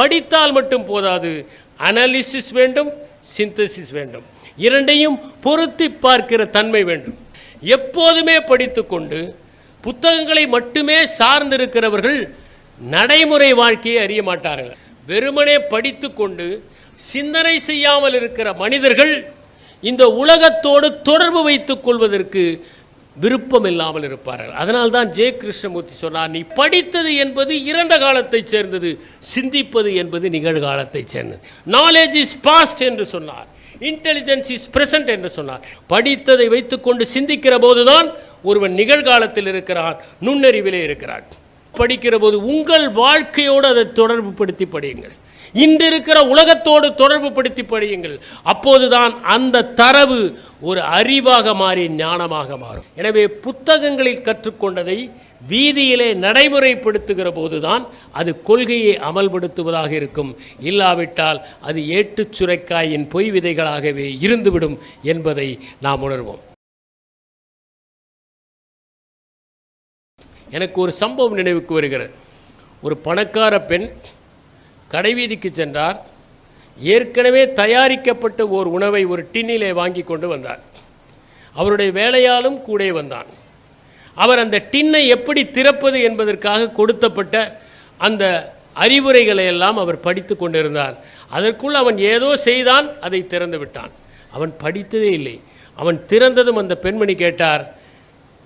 படித்தால் மட்டும் போதாது. அனாலிசிஸ் வேண்டும் சிந்தசிஸ் வேண்டும். இரண்டையும் பொருத்தி பார்க்கிற தன்மை வேண்டும். எப்போதுமே படித்துக்கொண்டு புத்தகங்களை மட்டுமே சார்ந்திருக்கிறவர்கள் நடைமுறை வாழ்க்கையை அறிய மாட்டார்கள். வெறுமனே படித்துக்கொண்டு சிந்தனை செய்யாமல் இருக்கிற மனிதர்கள் இந்த உலகத்தோடு தொடர்பு வைத்துக் கொள்வதற்கு விருப்பம் இல்லாமல் இருப்பார்கள். அதனால்தான் ஜெய கிருஷ்ணமூர்த்தி சொன்னார் நீ படித்தது என்பது இறந்த காலத்தைச் சேர்ந்தது சிந்திப்பது என்பது நிகழ்காலத்தைச் சேர்ந்தது. நாலேஜ் இஸ் பாஸ்ட் என்று சொன்னார். இன்டெலிஜென்ஸ் இஸ் பிரசன்ட் என்று சொன்னார். படித்ததை வைத்துக்கொண்டு சிந்திக்கிற போதுதான் ஒருவன் நிகழ்காலத்தில் இருக்கிறான் நுண்ணறிவிலே இருக்கிறான். படிக்கிற போது உங்கள் வாழ்க்கையோடு அதை தொடர்பு படுத்தி படியுங்கள். இன்று இருக்கிற உலகத்தோடு தொடர்பு படுத்தி படியுங்கள். அப்போதுதான் அந்த தரவு ஒரு அறிவாக மாறி ஞானமாக மாறும். எனவே புத்தகங்களில் கற்றுக்கொண்டதை வீதியிலே நடைமுறைப்படுத்துகிற போதுதான் அது கொள்கையை அமல்படுத்துவதாக இருக்கும். இல்லாவிட்டால் அது ஏட்டுச் சுரைக்காயின் பொய் விதைகளாகவே இருந்துவிடும் என்பதை நாம் உணர்வோம். எனக்கு ஒரு சம்பவம் நினைவுக்கு வருகிறது. ஒரு பணக்கார பெண் கடைவீதிக்கு சென்றார். ஏற்கனவே தயாரிக்கப்பட்ட ஓர் உணவை ஒரு டின்னிலே வாங்கி கொண்டு வந்தார். அவருடைய வேலையாலும் கூட வந்தான். அவர் அந்த டின்னை எப்படி திறப்பது என்பதற்காக கொடுத்தப்பட்ட அந்த அறிவுரைகளை எல்லாம் அவர் படித்து கொண்டிருந்தார். அதற்குள் அவன் ஏதோ செய்தான் அதை திறந்து விட்டான். அவன் படித்ததே இல்லை. அவன் திறந்ததும் அந்த பெண்மணி கேட்டார்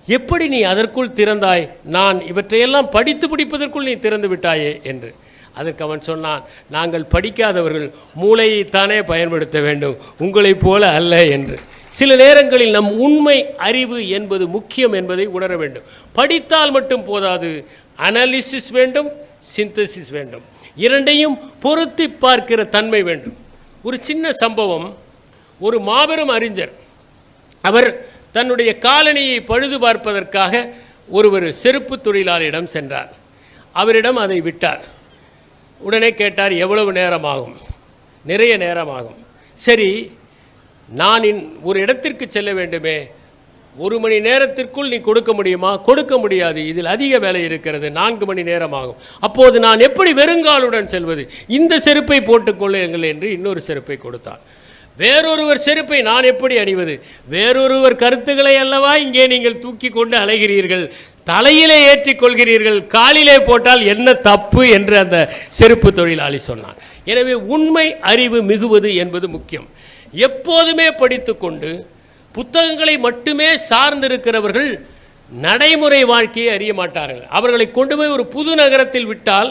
எப்படி நீ அதற்குள் திறந்தாய்? நான் இவற்றையெல்லாம் படித்து பிடிப்பதற்குள் நீ திறந்து விட்டாயே? என்று. அதற்கு அவன் சொன்னான் நாங்கள் படிக்காதவர்கள் மூளையைத்தானே பயன்படுத்த வேண்டும் உங்களைப் போல அல்ல என்று. சில நேரங்களில் நம் உண்மை அறிவு என்பது முக்கியம் என்பதை உணர வேண்டும். படித்தால் மட்டும் போதாது அனாலிசிஸ் வேண்டும் சிந்தசிஸ் வேண்டும். இரண்டையும் பொருத்தி பார்க்கிற தன்மை வேண்டும். ஒரு சின்ன சம்பவம் ஒரு மாபெரும் அறிஞர் அவர் தன்னுடைய காலனியை பழுது பார்ப்பதற்காக ஒருவர் செருப்பு தொழிலாளியிடம் சென்றார். அவரிடம் அதை விட்டார். உடனே கேட்டார் எவ்வளவு நேரமாகும்? நிறைய நேரமாகும். சரி நான் இன் ஒரு இடத்திற்கு செல்ல வேண்டுமே. ஒரு மணி நேரத்திற்குள் நீ கொடுக்க முடியுமா? கொடுக்க முடியாது. இதில் அதிக வேலை இருக்கிறது. நான்கு மணி நேரம் ஆகும் அப்போது நான் எப்படி வெறுங்காலுடன் செல்வது? இந்த செருப்பை போட்டுக்கொள்ளுங்கள் என்று இன்னொரு செருப்பை கொடுத்தான். வேறொருவர் செருப்பை நான் எப்படி அணிவது? வேறொருவர் கருத்துக்களை அல்லவா இங்கே நீங்கள் தூக்கி கொண்டு அலைகிறீர்கள்? தலையிலே ஏற்றிக் கொள்கிறீர்கள் காலிலே போட்டால் என்ன தப்பு என்று அந்த செருப்பு தொழிலாளி சொன்னான். எனவே உண்மை அறிவு மிகுவது என்பது முக்கியம். எப்போதுமே படித்துக்கொண்டு புத்தகங்களை மட்டுமே சார்ந்திருக்கிறவர்கள் நடைமுறை வாழ்க்கையை அறிய மாட்டார்கள். அவர்களை கொண்டு போய் ஒரு புது நகரத்தில் விட்டால்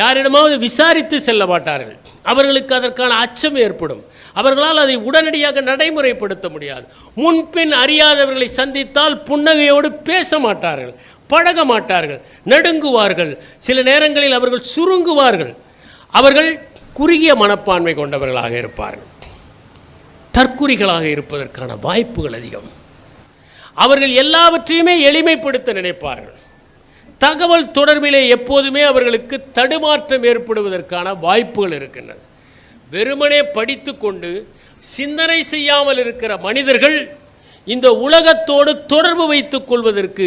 யாரிடமாவது விசாரித்து செல்ல மாட்டார்கள். அவர்களுக்கு அதற்கான அச்சம் ஏற்படும். அவர்களால் அதை உடனடியாக நடைமுறைப்படுத்த முடியாது. முன்பின் அறியாதவர்களை சந்தித்தால் புன்னகையோடு பேச மாட்டார்கள் பழக மாட்டார்கள் நடுங்குவார்கள். சில நேரங்களில் அவர்கள் சுருங்குவார்கள். அவர்கள் குறுகிய மனப்பான்மை கொண்டவர்களாக இருப்பார்கள். தற்குறிகளாக இருப்பதற்கான வாய்ப்புகள் அதிகம். அவர்கள் எல்லாவற்றையுமே எளிமைப்படுத்த நினைப்பார்கள். தகவல் தொடர்பிலே எப்போதுமே அவர்களுக்கு தடுமாற்றம் ஏற்படுவதற்கான வாய்ப்புகள் இருக்கின்றன. வெறுமனே படித்து கொண்டு சிந்தனை செய்யாமல் இருக்கிற மனிதர்கள் இந்த உலகத்தோடு தொடர்பு வைத்துக் கொள்வதற்கு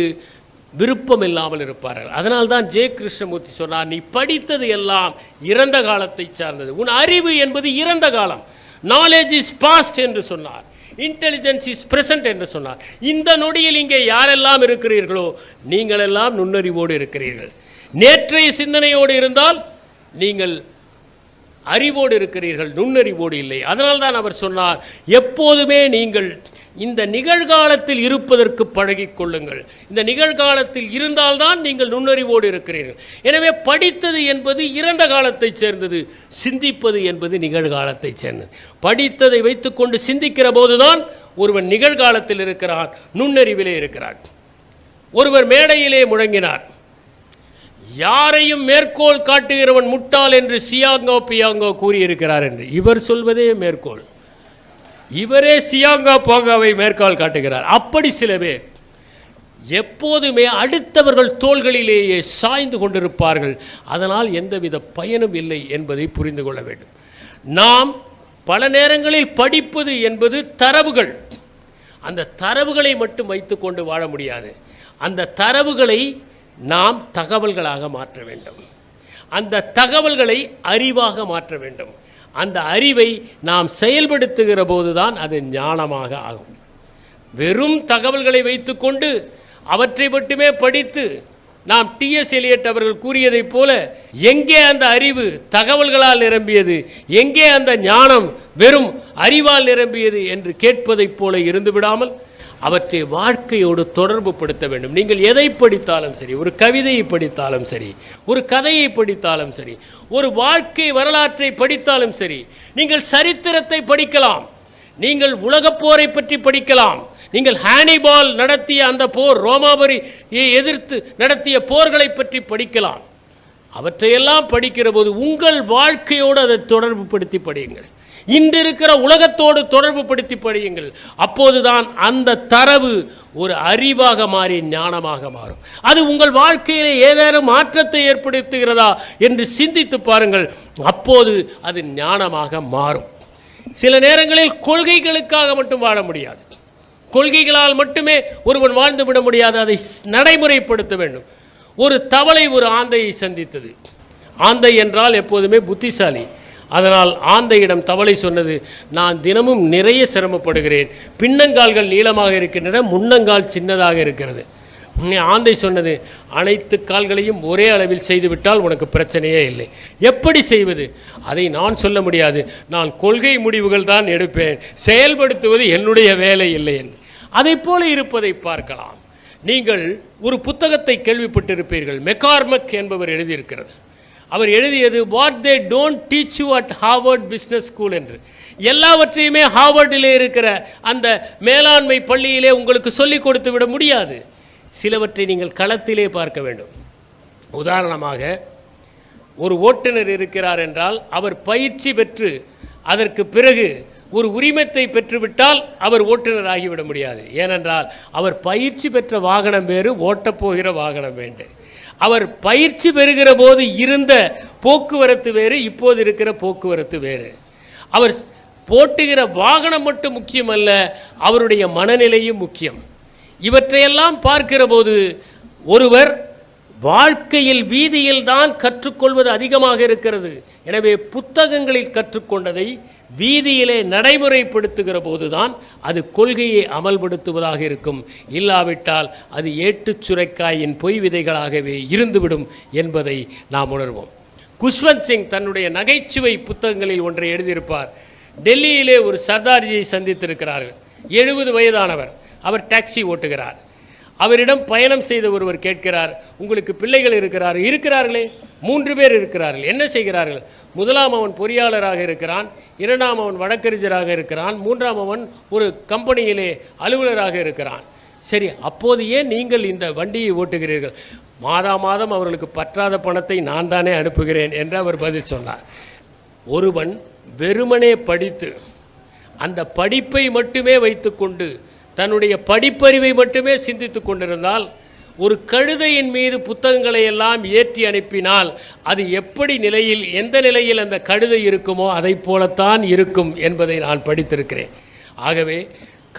விருப்பம் இல்லாமல் இருப்பார்கள். அதனால்தான் ஜெய கிருஷ்ணமூர்த்தி சொன்னார் நீ படித்தது எல்லாம் இறந்த காலத்தை சார்ந்தது. உன் அறிவு என்பது இறந்த காலம். நாலேஜ் இஸ் பாஸ்ட் என்று சொன்னார். இன்டெலிஜென்ஸ் இஸ் பிரசன்ட் என்று சொன்னார். இந்த நொடியில் இங்கே யாரெல்லாம் இருக்கிறீர்களோ நீங்கள் எல்லாம் நுண்ணறிவோடு இருக்கிறீர்கள். நேற்றைய சிந்தனையோடு இருந்தால் நீங்கள் அறிவோடு இருக்கிறீர்கள் நுண்ணறிவோடு இல்லை. அதனால்தான் அவர் சொன்னார் எப்போதுமே நீங்கள் இந்த நிகழ்காலத்தில் இருப்பதற்கு பழகிக்கொள்ளுங்கள் இந்த நிகழ்காலத்தில் இருந்தால்தான் நீங்கள் நுண்ணறிவோடு இருக்கிறீர்கள். எனவே படித்தது என்பது இறந்த காலத்தைச் சேர்ந்தது சிந்திப்பது என்பது நிகழ்காலத்தைச் சேர்ந்தது. படித்ததை வைத்துக்கொண்டு சிந்திக்கிற போதுதான் ஒருவன் நிகழ்காலத்தில் இருக்கிறான் நுண்ணறிவிலே இருக்கிறான். ஒருவர் மேடையிலே முழங்கினார் யாரையும் மேற்கோள் காட்டுகிறவன் முட்டாள் என்று சியாங்கோ பியாங்கோ கூறியிருக்கிறார் என்று இவர் சொல்வதே மேற்கோள். இவரே சியாங்கோ போகாவை மேற்கோள் காட்டுகிறார். அப்படி சில பேர் எப்போதுமே அடுத்தவர்கள் தோள்களிலேயே சாய்ந்து கொண்டிருப்பார்கள். அதனால் எந்தவித பயனும் இல்லை என்பதை புரிந்து கொள்ள வேண்டும். நாம் பல நேரங்களில் படிப்பது என்பது தரவுகள். அந்த தரவுகளை மட்டும் வைத்துக்கொண்டு வாழ முடியாது. அந்த தரவுகளை நாம் தகவல்களாக மாற்ற வேண்டும். அந்த தகவல்களை அறிவாக மாற்ற வேண்டும். அந்த அறிவை நாம் செயல்படுத்துகிற போதுதான் அது ஞானமாக ஆகும். வெறும் தகவல்களை வைத்துக்கொண்டு அவற்றை மட்டுமே படித்து நாம் டிஎஸ் எலியட் அவர்கள் கூறியதைப் போல எங்கே அந்த அறிவு தகவல்களால் நிரம்பியது எங்கே அந்த ஞானம் வெறும் அறிவால் நிரம்பியது என்று கேட்பதைப் போல இருந்து விடாமல் அவற்றை வாழ்க்கையோடு தொடர்பு படுத்த வேண்டும். நீங்கள் எதை படித்தாலும் சரி ஒரு கவிதையை படித்தாலும் சரி ஒரு கதையை படித்தாலும் சரி ஒரு வாழ்க்கை வரலாற்றை படித்தாலும் சரி நீங்கள் சரித்திரத்தை படிக்கலாம். நீங்கள் உலகப் போரை பற்றி படிக்கலாம். நீங்கள் ஹானிபால் நடத்திய அந்த போர் ரோமாபுரியை எதிர்த்து நடத்திய போர்களை பற்றி படிக்கலாம். அவற்றையெல்லாம் படிக்கிற போது உங்கள் வாழ்க்கையோடு அதை தொடர்பு படுத்தி படியுங்கள். இன்று இருக்கிற உலகத்தோடு தொடர்பு படுத்தி படியுங்கள். அப்போதுதான் அந்த தரவு ஒரு அறிவாக மாறி ஞானமாக மாறும். அது உங்கள் வாழ்க்கையிலே ஏதேனும் மாற்றத்தை ஏற்படுத்துகிறதா என்று சிந்தித்து பாருங்கள். அப்போது அது ஞானமாக மாறும். சில நேரங்களில் கொள்கைகளுக்காக மட்டும் வாழ முடியாது. கொள்கைகளால் மட்டுமே ஒருவன் வாழ்ந்து விட முடியாது. அதை நடைமுறைப்படுத்த வேண்டும். ஒரு தவளை ஒரு ஆந்தையை சந்தித்தது. ஆந்தை என்றால் எப்போதுமே புத்திசாலி. அதனால் ஆந்தையிடம் தவளை சொன்னது நான் தினமும் நிறைய சிரமப்படுகிறேன். பின்னங்கால்கள் நீளமாக இருக்கின்றன முன்னங்கால் சின்னதாக இருக்கிறது. உன்னை ஆந்தை சொன்னது அனைத்து கால்களையும் ஒரே அளவில் செய்துவிட்டால் உனக்கு பிரச்சனையே இல்லை. எப்படி செய்வது? அதை நான் சொல்ல முடியாது. நான் கொள்கை முடிவுகள் தான் எடுப்பேன். செயல்படுத்துவது என்னுடைய வேலை இல்லை. என்று. அதை போல இருப்பதை பார்க்கலாம். நீங்கள் ஒரு புத்தகத்தை கேள்விப்பட்டிருப்பீர்கள். மெக்கார்மக் என்பவர் எழுதியிருக்கிறது. அவர் எழுதியது what they don't teach you at Harvard business school என்று. எல்லாவற்றையுமே ஹார்வர்டிலே இருக்கிற அந்த மேலாண்மை பள்ளியிலே உங்களுக்கு சொல்லிக் கொடுத்து விட முடியாது. சிலவற்றை நீங்கள் களத்திலே பார்க்க வேண்டும். உதாரணமாக ஒரு ஓட்டுநர் இருக்கிறார் என்றால் அவர் பயிற்சி பெற்று அதற்கு பிறகு ஒரு உரிமத்தை பெற்றுவிட்டால் அவர் ஓட்டுநர் ஆகிவிட முடியாது. ஏனென்றால் அவர் பயிற்சி பெற்ற வாகனம் வேறு ஓட்டப்போகிற வாகனம் வேண்டு. அவர் பயிற்சி பெறுகிற போது இருந்த போக்குவரத்து வேறு இப்போது இருக்கிற போக்குவரத்து வேறு. அவர் போட்டுகிற வாகனம் மட்டும் முக்கியமல்ல அவருடைய மனநிலையும் முக்கியம். இவற்றையெல்லாம் பார்க்கிற போது ஒருவர் வாழ்க்கையில் வீதியில் தான் கற்றுக்கொள்வது அதிகமாக இருக்கிறது. எனவே புத்தகங்களில் கற்றுக்கொண்டதை வீதியிலே நடைமுறைப்படுத்துகிற போதுதான் அது கொள்கையை அமல்படுத்துவதாக இருக்கும். இல்லாவிட்டால் அது ஏட்டுச் சுரைக்காயின் பொய் விதைகளாகவே இருந்துவிடும் என்பதை நாம் உணர்வோம். குஷ்வந்த் சிங் தன்னுடைய நகைச்சுவை புத்தகங்களில் ஒன்றை எழுதியிருப்பார். டெல்லியிலே ஒரு சர்தார்ஜியை சந்தித்திருக்கிறார்கள். எழுபது வயதானவர். அவர் டாக்ஸி ஓட்டுகிறார். அவரிடம் பயணம் செய்த ஒருவர் கேட்கிறார் உங்களுக்கு பிள்ளைகள் இருக்கிறார் இருக்கிறார்களே மூன்று பேர் இருக்கிறார்கள். என்ன செய்கிறார்கள்? முதலாம் அவன் பொறியாளராக இருக்கிறான் இரண்டாம் அவன் வழக்கறிஞராக இருக்கிறான் மூன்றாம் அவன் ஒரு கம்பெனியிலே அலுவலராக இருக்கிறான். சரி அப்போது ஏன் நீங்கள் இந்த வண்டியை ஓட்டுகிறீர்கள்? மாதா மாதம் அவர்களுக்கு பற்றாத பணத்தை நான் தானே அனுப்புகிறேன் என்று அவர் பதில் சொன்னார். ஒருவன் வெறுமனே படித்து அந்த படிப்பை மட்டுமே வைத்துக்கொண்டு தன்னுடைய படிப்பறிவை மட்டுமே சிந்தித்து கொண்டிருந்தால் ஒரு கழுதையின் மீது புத்தகங்களை எல்லாம் ஏற்றி அனுப்பினால் அது எப்படி நிலையில் எந்த நிலையில் அந்த கழுதை இருக்குமோ அதை போலத்தான் இருக்கும் என்பதை நான் படித்திருக்கிறேன். ஆகவே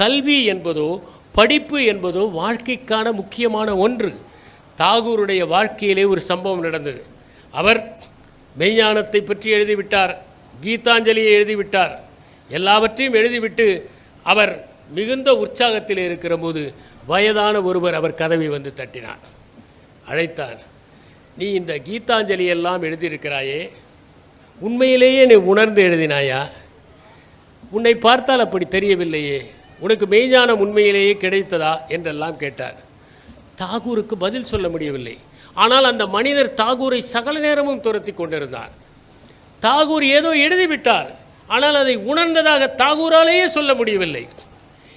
கல்வி என்பதோ படிப்பு என்பதோ வாழ்க்கைக்கான முக்கியமான ஒன்று. தாகூருடைய வாழ்க்கையிலே ஒரு சம்பவம் நடந்தது. அவர் மெய்ஞானத்தை பற்றி எழுதிவிட்டார் கீதாஞ்சலியை எழுதிவிட்டார். எல்லாவற்றையும் எழுதிவிட்டு அவர் மிகுந்த உற்சாகத்தில் இருக்கிற போது வயதான ஒருவர் அவர் கதவை வந்து தட்டினார். அழைத்தார் நீ இந்த கீதாஞ்சலி எல்லாம் எழுதியிருக்கிறாயே உண்மையிலேயே நீ உணர்ந்து எழுதினாயா? உன்னை பார்த்தால் அப்படி தெரியவில்லையே உனக்கு மெய்ஞானம் உண்மையிலேயே கிடைத்ததா? என்றெல்லாம் கேட்டார். தாகூருக்கு பதில் சொல்ல முடியவில்லை. ஆனால் அந்த மனிதர் தாகூரை சகல நேரமும் துரத்தி கொண்டிருந்தார். தாகூர் ஏதோ எழுதிவிட்டார் ஆனால் அதை உணர்ந்ததாக தாகூராலேயே சொல்ல முடியவில்லை.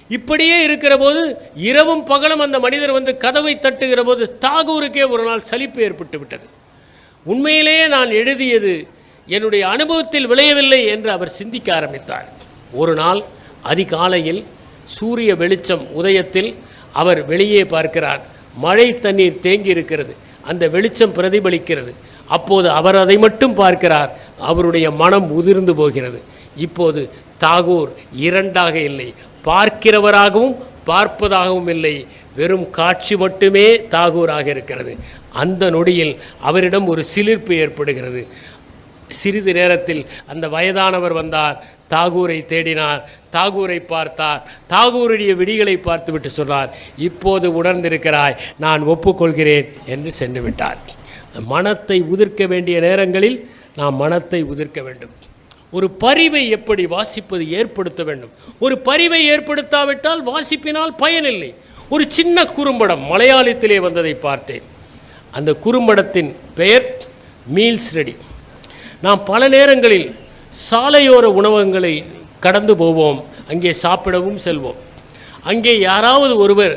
இப்படியே இருக்கிற போது இரவும் பகலும் அந்த மனிதர் வந்து கதவை தட்டுகிற போது தாகூருக்கே ஒரு நாள் சலிப்பு ஏற்பட்டு விட்டது. உண்மையிலேயே நான் எழுதியது என்னுடைய அனுபவத்தில் விளையவில்லை என்று அவர் சிந்திக்க ஆரம்பித்தார். ஒரு நாள் அதிகாலையில் சூரிய வெளிச்சம் உதயத்தில் அவர் வெளியே பார்க்கிறார். மழை தண்ணீர் தேங்கி இருக்கிறது அந்த வெளிச்சம் பிரதிபலிக்கிறது. அப்போது அவர் அதை மட்டும் பார்க்கிறார். அவருடைய மனம் உதிர்ந்து போகிறது. இப்போது தாகூர் இரண்டாக இல்லை. பார்க்கிறவராகவும் பார்ப்பதாகவும் இல்லை. வெறும் காட்சி மட்டுமே தாகூராக இருக்கிறது. அந்த நொடியில் அவரிடம் ஒரு சிலிர்ப்பு ஏற்படுகிறது. சிறிது நேரத்தில் அந்த வயதானவர் வந்தார். தாகூரை தேடினார். தாகூரை பார்த்தார். தாகூருடைய விடிகளை பார்த்துவிட்டு சொன்னார் இப்போது உணர்ந்திருக்கிறாய். நான் ஒப்புக்கொள்கிறேன் என்று சென்று விட்டார். மனத்தை உதிர்க்க வேண்டிய நேரங்களில் நாம் மனத்தை உதிர்க்க வேண்டும். ஒரு பரிவை எப்படி வாசிப்பது ஏற்படுத்த வேண்டும்? ஒரு பரிவை ஏற்படுத்தாவிட்டால் வாசிப்பினால் பயனில்லை. ஒரு சின்ன குறும்படம் மலையாளத்திலே வந்ததை பார்த்தேன். அந்த குறும்படத்தின் பெயர் மீல்ஸ் ரெடி. நாம் பல நேரங்களில் சாலையோர உணவகங்களை கடந்து போவோம். அங்கே சாப்பிடவும் செல்வோம். அங்கே யாராவது ஒருவர்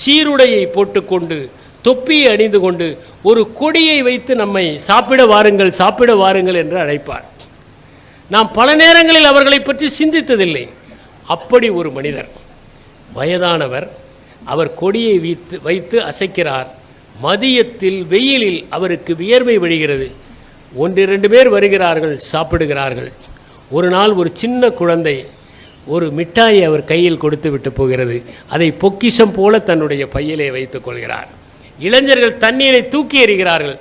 சீருடையை போட்டுக்கொண்டு தொப்பியை அணிந்து கொண்டு ஒரு கொடியை வைத்து நம்மை சாப்பிட வாருங்கள் சாப்பிட வாருங்கள் என்று அழைப்பார். நாம் பல நேரங்களில் அவர்களை பற்றி சிந்தித்ததில்லை. அப்படி ஒரு மனிதர் வயதானவர் அவர் கொடியை வைத்து வைத்து அசைக்கிறார். மதியத்தில் வெயிலில் அவருக்கு வியர்வை வழிகிறது. ஒன்றிரண்டு பேர் வருகிறார்கள் சாப்பிடுகிறார்கள். ஒரு நாள் ஒரு சின்ன குழந்தை ஒரு மிட்டாயை அவர் கையில் கொடுத்து விட்டு போகிறது. அதை பொக்கிஷம் போல தன்னுடைய பையிலே வைத்துக் கொள்கிறார். இளைஞர்கள் தண்ணீரை தூக்கி எறிகிறார்கள்.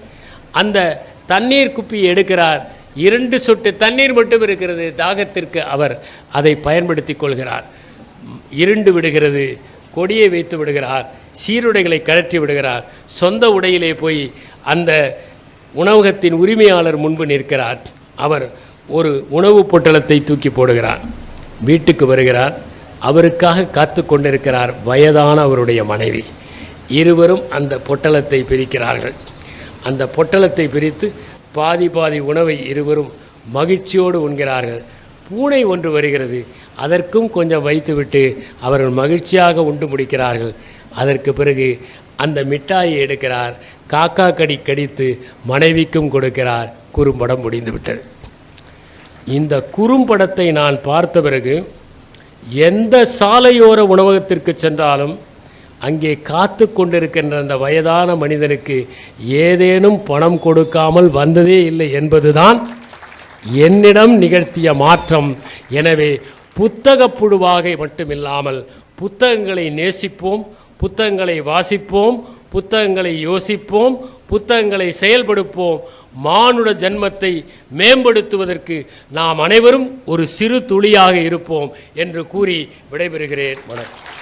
அந்த தண்ணீர் குப்பியை எடுக்கிறார். இரண்டு சொட்டு தண்ணீர் மட்டும் இருக்கிறது தாகத்திற்கு அவர் அதை பயன்படுத்தி கொள்கிறார். இருண்டு விடுகிறது கொடியை வைத்து விடுகிறார் சீருடைகளை கழற்றி விடுகிறார் சொந்த உடையிலே போய் அந்த உணவகத்தின் உரிமையாளர் முன்பு நிற்கிறார். அவர் ஒரு உணவுப் பொட்டலத்தை தூக்கி போடுகிறார். வீட்டுக்கு வருகிறார். அவருக்காக காத்து கொண்டிருக்கிறார் வயதான அவருடைய மனைவி. இருவரும் அந்த பொட்டலத்தை பிரிக்கிறார்கள். அந்த பொட்டலத்தை பிரித்து பாதி பாதி உணவை இருவரும் மகிழ்ச்சியோடு உண்கிறார்கள். பூனை ஒன்று வருகிறது. அதற்கும் கொஞ்சம் வைத்துவிட்டு அவர்கள் மகிழ்ச்சியாக உண்டு முடிக்கிறார்கள். அதற்கு பிறகு அந்த மிட்டாயை எடுக்கிறார். காக்கா கடி கடித்து மனைவிக்கும் கொடுக்கிறார். குறும்படம் முடிந்துவிட்டது. இந்த குறும்படத்தை நான் பார்த்த பிறகு எந்த சாலையோர உணவகத்திற்கு சென்றாலும் அங்கே காத்து கொண்டிருக்கின்ற அந்த வயதான மனிதனுக்கு ஏதேனும் பணம் கொடுக்காமல் வந்ததே இல்லை என்பதுதான் என்னிடம் நிகழ்த்திய மாற்றம். எனவே புத்தக புழுவாக மட்டுமில்லாமல் புத்தகங்களை நேசிப்போம் புத்தகங்களை வாசிப்போம் புத்தகங்களை யோசிப்போம் புத்தகங்களை செயல்படுப்போம். மானுட ஜன்மத்தை மேம்படுத்துவதற்கு நாம் அனைவரும் ஒரு சிறு துளியாக இருப்போம் என்று கூறி விடைபெறுகிறேன். வணக்கம்.